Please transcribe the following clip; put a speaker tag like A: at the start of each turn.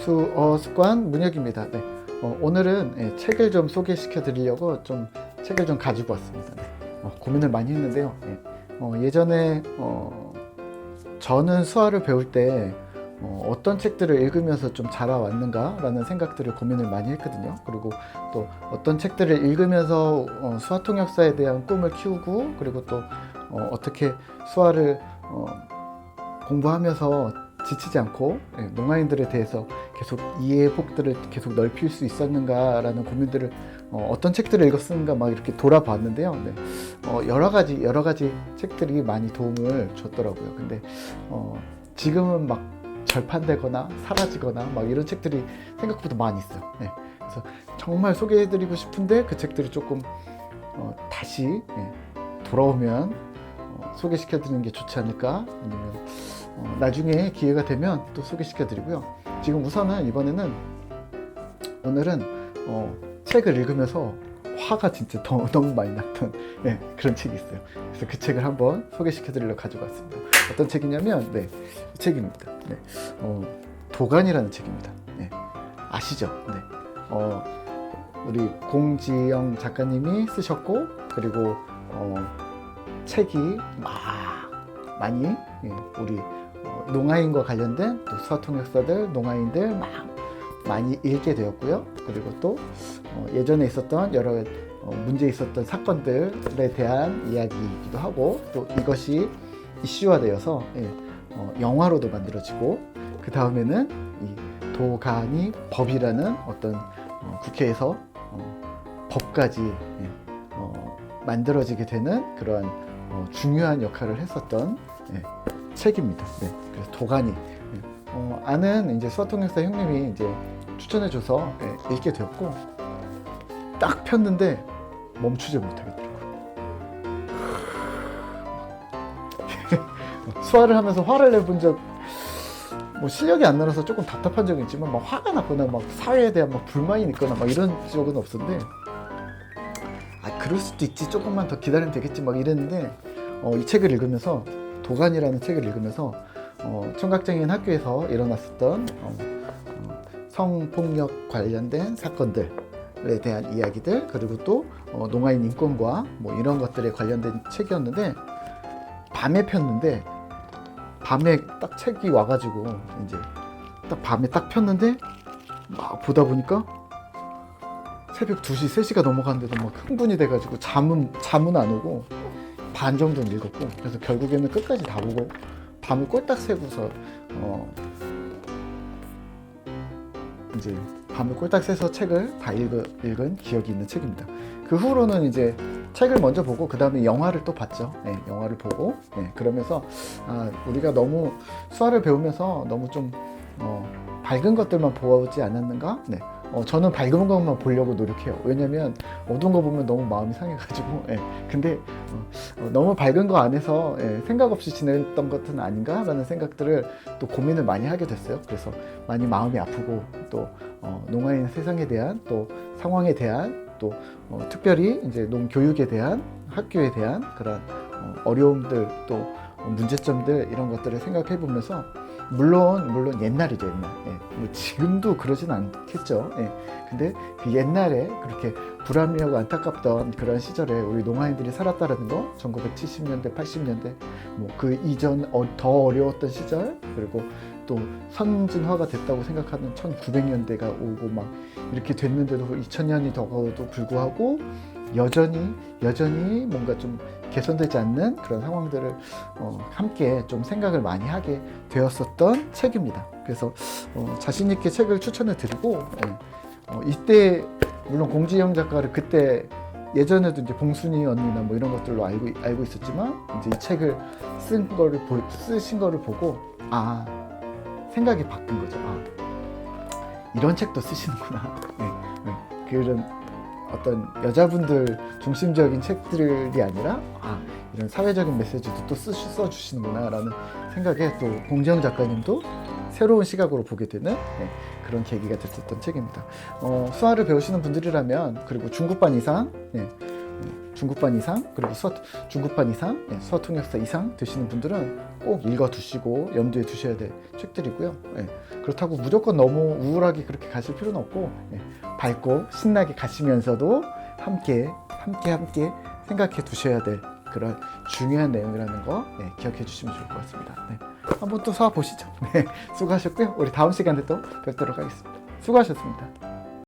A: 수어 습관 문혁입니다. 네. 어, 오늘은 예, 책을 좀 소개시켜 드리려고 좀 책을 좀 가지고 왔습니다. 네. 어, 고민을 많이 했는데요. 예. 전에 어, 저는 수화를 배울 때 어, 떤 책들을 읽으면서 좀 자라왔는가라는 생각들을 고민을 많이 했거든요. 그리고 또 어떤 책들을 읽으면서 어, 수화 통역사에 대한 꿈을 키우고 그리고 또 어, 어떻게 수화를 어, 공부하면서 지치지 않고 예, 농아인들에 대해서 계속 이해의 폭들을 계속 넓힐 수 있었는가라는 고민들을 어, 떤 책들을 읽었는가 막 이렇게 돌아봤는데요. 네. 어, 여러 가지 여러 가지 책들이 많이 도움을 줬더라고요. 근데 어, 지금은 막 절판되거나 사라지거나 막 이런 책들이 생각보다 많이 있어요. 네. 그래서 정말 소개해드리고 싶은데 그 책들이 조금 어, 다시 예, 돌아오면 어, 소개시켜드리는 게 좋지 않을까 아니면 어, 나중에 기회가 되면 또 소개시켜 드리고요. 지금 우선은 이번에는 오늘은 어, 책을 읽으면서 화가 진짜 더, 너무 많이 났던 예, 그런 책이 있어요. 그래서 그 책을 한번 소개시켜 드리려고 가지고 왔습니다. 어떤 책이냐면 네, 이 책입니다. 네, 어, 도간이라는 책입니다. 네, 아시죠? 네, 어, 우리 공지영 작가님이 쓰셨고 그리고 어, 책이 막 많이 예, 우리 어, 농아인과 관련된 또 수화통역사들, 농아인들 막 많이 읽게 되었고요. 그리고 또 어, 예전에 있었던 여러 어, 문제 있었던 사건들에 대한 이야기이기도 하고 또 이것이 이슈화되어서 예, 어, 영화로도 만들어지고 그 다음에는 이 도가니 법이라는 어떤 어, 국회에서 어, 법까지 예, 어, 만들어지게 되는 그런 어, 중요한 역할을 했었던 예, 책입니다. 네, 그래서 도가니 예, 어, 아는 이제 수화통역사 형님이 이제 추천해줘서 예, 읽게 되었고 딱 폈는데 멈추지 못하겠더라고요. 수화를 하면서 화를 내본 적, 뭐 실력이 안 나서 조금 답답한 적은 있지만 막 화가 났거나 막 사회에 대한 막 불만이 있거나 막 이런 적은 없었는데 아 그럴 수도 있지 조금만 더 기다리면 되겠지 막 이랬는데 어, 이 책을 읽으면서 도간이라는 책을 읽으면서 어, 청각장애인 학교에서 일어났었던 어, 어, 성폭력 관련된 사건들에 대한 이야기들 그리고 또 어, 농아인 인권과 뭐 이런 것들에 관련된 책이었는데 밤에 폈는데 밤에 딱 책이 와가지고 이제 딱 밤에 딱 폈는데 막 보다 보니까 새벽 2시, 3시가 넘어갔는데도 막 흥분이 돼가지고 잠은 잠은 안 오고 반 정도는 읽었고 그래서 결국에는 끝까지 다 보고 밤을 꼴딱 새고서 어 이제 밤을 꼴딱 새서 책을 다 읽은, 읽은 기억이 있는 책입니다. 그 후로는 이제 책을 먼저 보고 그 다음에 영화를 또 봤죠. 네, 영화를 보고 네, 그러면서 아, 우리가 너무 수화를 배우면서 너무 좀 어, 밝은 것들만 보지 않았는가? 네. 어, 저는 밝은 것만 보려고 노력해요. 왜냐면 어두운 거 보면 너무 마음이 상해가지고. 예. 근데 어, 어, 너무 밝은 거 안에서 예, 생각 없이 지냈던 것은 아닌가라는 생각들을 또 고민을 많이 하게 됐어요. 그래서 많이 마음이 아프고 또 어, 농아인 세상에 대한 또 상황에 대한 또 어, 특별히 이제 농 교육에 대한 학교에 대한 그런 어, 어려움들 또 어, 문제점들 이런 것들을 생각해 보면서 물론 물론 옛날이죠 옛날 예. 뭐 지금도 그러진 않겠죠 예. 근데 그 옛날에 그렇게 불합리하고 안타깝던 그런 시절에 우리 농아인들이 살았다라는 거 1970년대 80년대 뭐 그 이전 어, 더 어려웠던 시절 그리고 또 선진화가 됐다고 생각하는 1900년대가 오고 막 이렇게 됐는데도 2000년이 더가도 불구하고 여전히 여전히 뭔가 좀 개선되지 않는 그런 상황들을 어, 함께 좀 생각을 많이 하게 되었었던 책입니다. 그래서 어, 자신 있게 책을 추천해 드리고 예. 어, 이때 물론 공지영 작가를 그때 예전에도 이제 봉순이 언니나 뭐 이런 것들로 알고 알고 있었지만 이제 이 책을 쓴 거를 보, 쓰신 거를 보고 아 생각이 바뀐 거죠. 아, 이런 책도 쓰시는구나. 네, 네. 그런 어떤 여자분들 중심적인 책들이 아니라 아 이런 사회적인 메시지도 또 쓰, 써주시는구나라는 생각에 또 공지영 작가님도 새로운 시각으로 보게 되는 네, 그런 계기가 됐었던 책입니다. 어, 수화를 배우시는 분들이라면 그리고 중국반 이상 네, 예, 중국반 이상 그리고 수어 중국반 이상 예, 수어 통역사 이상 되시는 분들은 꼭 읽어두시고 염두에 두셔야 될 책들이고요. 예, 그렇다고 무조건 너무 우울하게 그렇게 가실 필요는 없고 예, 밝고 신나게 가시면서도 함께 함께 함께 생각해 두셔야 될 그런 중요한 내용이라는 거 네, 기억해 주시면 좋을 것 같습니다. 네. 한번 또 수업 보시죠. 네, 수고하셨고요. 우리 다음 시간에 또 뵙도록 하겠습니다. 수고하셨습니다.